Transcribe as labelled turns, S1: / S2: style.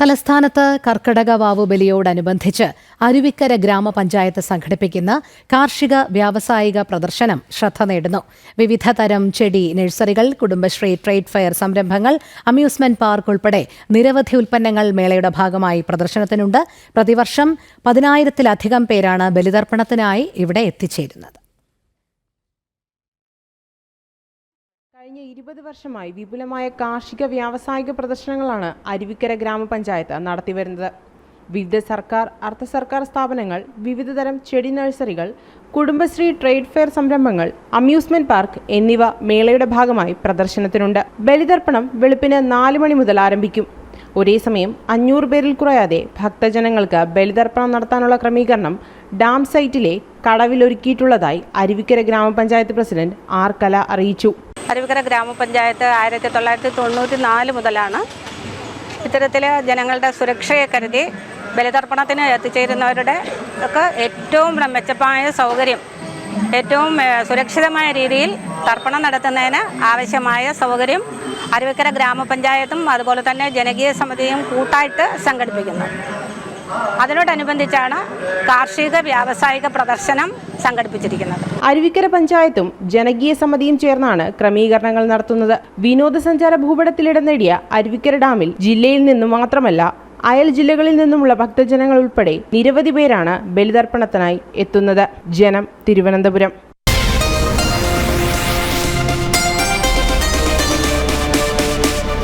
S1: തലസ്ഥാനത്ത് കർക്കടക വാവു ബലിയോടനുബന്ധിച്ച് അരുവിക്കര ഗ്രാമപഞ്ചായത്ത് സംഘടിപ്പിക്കുന്ന കാർഷിക വ്യാവസായിക പ്രദർശനം ശ്രദ്ധ നേടുന്നു. വിവിധ തരം ചെടി നഴ്സറികൾ കുടുംബശ്രീ ട്രേഡ് ഫെയർ സംരംഭങ്ങൾ അമ്യൂസ്മെന്റ് പാർക്ക് ഉൾപ്പെടെ നിരവധി ഉൽപ്പന്നങ്ങൾ മേളയുടെ ഭാഗമായി പ്രദർശനത്തിനുണ്ട്. പ്രതിവർഷം പതിനായിരത്തിലധികം പേരാണ് ബലിതർപ്പണത്തിനായി ഇവിടെ എത്തിച്ചേരുന്നത്.
S2: കഴിഞ്ഞ ഇരുപത് വർഷമായി വിപുലമായ കാർഷിക വ്യാവസായിക പ്രദർശനങ്ങളാണ് അരുവിക്കര ഗ്രാമപഞ്ചായത്ത് നടത്തിവരുന്നത്. വിവിധ സർക്കാർ അർദ്ധ സർക്കാർ സ്ഥാപനങ്ങൾ വിവിധതരം ചെടി നഴ്സറികൾ കുടുംബശ്രീ ട്രേഡ് ഫെയർ സംരംഭങ്ങൾ അമ്യൂസ്മെന്റ് പാർക്ക് എന്നിവ മേളയുടെ ഭാഗമായി പ്രദർശനത്തിനുണ്ട്. ബലിതർപ്പണം വെളുപ്പിന് നാല് മണി മുതൽ ആരംഭിക്കും. ഒരേ സമയം അഞ്ഞൂറ് പേരിൽ കുറയാതെ ഭക്തജനങ്ങൾക്ക് ബലിതർപ്പണം നടത്താനുള്ള ക്രമീകരണം ഡാം സൈറ്റിലെ കടവിലൊരുക്കിയിട്ടുള്ളതായി അരുവിക്കര ഗ്രാമപഞ്ചായത്ത് പ്രസിഡന്റ് ആർ കല അറിയിച്ചു.
S3: അരുവിക്കര ഗ്രാമപഞ്ചായത്ത് ആയിരത്തി തൊള്ളായിരത്തി തൊണ്ണൂറ്റി നാല് മുതലാണ് ഇത്തരത്തിൽ ജനങ്ങളുടെ സുരക്ഷയെ കരുതി ബലിതർപ്പണത്തിന് എത്തിച്ചേരുന്നവരുടെ ഒക്കെ ഏറ്റവും മെച്ചമായ സൗകര്യം ഏറ്റവും സുരക്ഷിതമായ രീതിയിൽ തർപ്പണം നടത്തുന്നതിന് ആവശ്യമായ സൗകര്യം അരുവിക്കര ഗ്രാമപഞ്ചായത്തും അതുപോലെ തന്നെ ജനകീയ സമിതിയും കൂട്ടായിട്ട് സംഘടിപ്പിക്കുന്നു. അതിനോടനുബന്ധിച്ചാണ് കാർഷിക വ്യാവസായിക പ്രദർശനം സംഘടിപ്പിച്ചിരിക്കുന്നത്.
S2: അരുവിക്കര പഞ്ചായത്തും ജനകീയ സമിതിയും ചേർന്നാണ് ക്രമീകരണങ്ങൾ നടത്തുന്നത്. വിനോദസഞ്ചാര ഭൂപടത്തിലിടം നേടിയ അരുവിക്കര ഡാമിൽ ജില്ലയിൽ നിന്നും മാത്രമല്ല അയൽ ജില്ലകളിൽ നിന്നുമുള്ള ഭക്തജനങ്ങൾ ഉൾപ്പെടെ നിരവധി പേരാണ് ബലിതർപ്പണത്തിനായി എത്തുന്നത്. ജനം തിരുവനന്തപുരം.